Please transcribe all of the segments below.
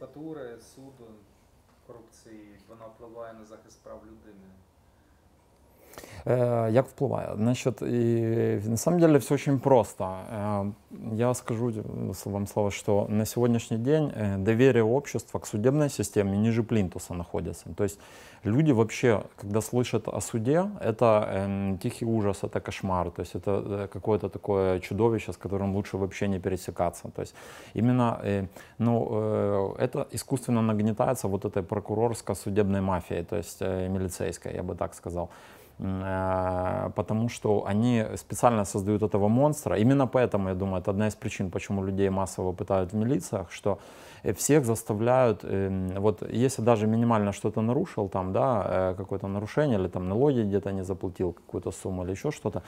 адвокатури, суду, корупції, вона впливає на захист прав людини? Як впливає? Значит, и на самом деле все очень просто. Я скажу вам слово, что на сегодняшний день э, доверие общества к судебной системе ниже плинтуса находится. То есть люди вообще, когда слышат о суде, это эм, тихий ужас, это кошмар, то есть это э, какое-то такое чудовище, с которым лучше вообще не пересекаться. То есть именно э, ну, это искусственно нагнетается вот этой прокурорско-судебной мафией, то есть милицейской, я бы так сказал. Э, потому что они специально создают этого монстра. Именно поэтому, я думаю, это одна из причин, почему людей массово пытают в милициях, что э, всех заставляют, эм, вот если даже минимально что-то нарушил, там, да, э, какое-то нарушение, или там налоги где-то не заплатил какую-то сумму или еще что-то,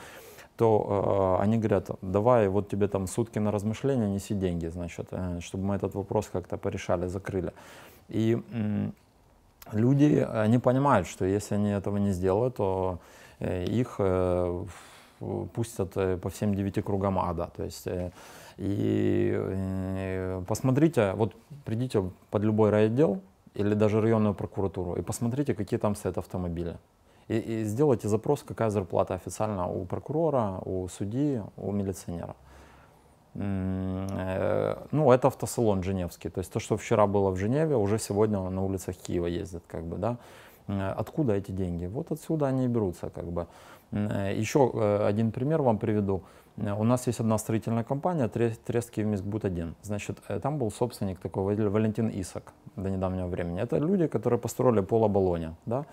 то э, они говорят, давай вот тебе там сутки на размышления, неси деньги, значит, э, чтобы мы этот вопрос как-то порешали, закрыли. И люди, они понимают, что если они этого не сделают, то э, их э, пустят э, по всем девяти кругам ада. То есть, и посмотрите, вот придите под любой райотдел или даже районную прокуратуру и посмотрите, какие там стоят автомобили. И, и сделайте запрос, какая зарплата официально у прокурора, у судьи, у милиционера. Э, Ну, это автосалон Женевский. То есть то, что вчера было в Женеве, уже сегодня на улицах Киева ездит, как бы, да. Э, Откуда эти деньги? Вот отсюда они и берутся, как бы. Э, Еще один пример вам приведу. У нас есть одна строительная компания, Тре- Трескиев Мискбут-1. Значит, там был собственник такой Валентин Исак до недавнего времени. Это люди, которые построили пол Оболоня, да,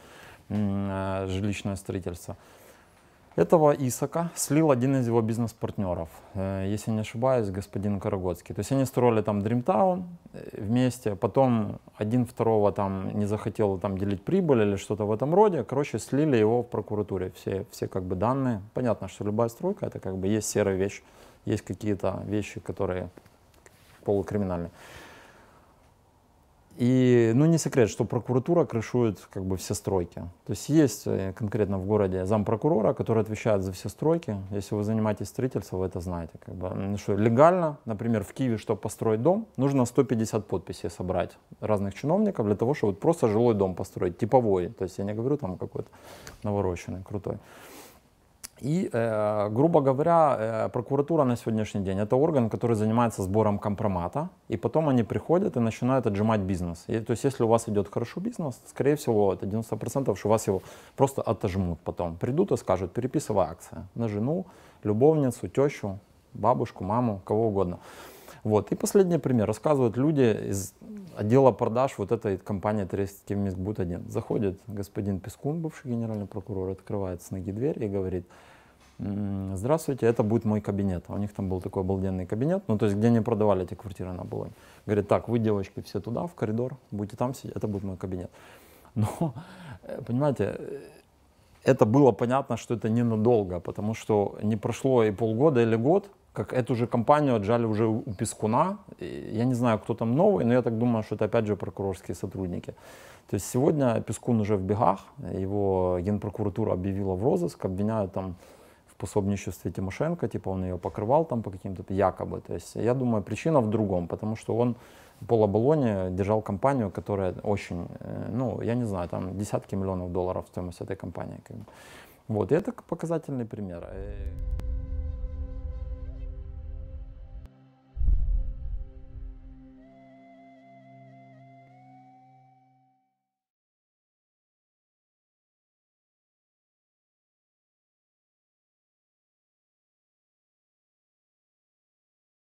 жилищное строительство. Этого Исака слил один из его бизнес-партнеров, э, если не ошибаюсь, господин Карагодский. То есть они строили там Дримтаун э, вместе, потом один второго там не захотел там делить прибыль или что-то в этом роде. Короче, слили его в прокуратуре, все, все как бы данные. Понятно, что любая стройка это как бы есть серая вещь, есть какие-то вещи, которые полукриминальные. И, ну, не секрет, что прокуратура крышует как бы все стройки. То есть есть э, конкретно в городе зампрокурора, который отвечает за все стройки. Если вы занимаетесь строительством, вы это знаете. Как бы, ну, что легально, например, в Киеве, чтобы построить дом, нужно 150 подписей собрать разных чиновников для того, чтобы просто жилой дом построить, типовой. То есть я не говорю там какой-то навороченный, крутой. И, э, грубо говоря, э, прокуратура на сегодняшний день это орган, который занимается сбором компромата, и потом они приходят и начинают отжимать бизнес. И, то есть, если у вас идет хорошо бизнес, скорее всего, это 90%, что вас его просто отожмут потом. Придут и скажут, переписывай акции на жену, любовницу, тещу, бабушку, маму, кого угодно. Вот. И последний пример. Рассказывают люди из отдела продаж вот этой компании Трестский Мискбут 1. Заходит господин Пескун, бывший генеральный прокурор, открывает с ноги дверь и говорит, «М, здравствуйте, это будет мой кабинет. А у них там был такой обалденный кабинет, ну то есть где они продавали эти квартиры на Болоне. Говорит, так, вы, девочки, все туда, в коридор, будете там сидеть, это будет мой кабинет. Но, э, понимаете, э, это было понятно, что это ненадолго, потому что не прошло и полгода или год, как эту же компанию отжали уже у Пескуна. Я не знаю, кто там новый, но я так думаю, что это опять же прокурорские сотрудники. То есть сегодня Пескун уже в бегах, его генпрокуратура объявила в розыск, обвиняют там в пособничестве Тимошенко, типа он ее покрывал там по каким-то якобы. То есть я думаю, причина в другом, потому что он Пола Болони держал компанию, которая очень, э, ну, я не знаю, там десятки миллионов долларов стоимость этой компании. Вот, и это показательный пример. Э,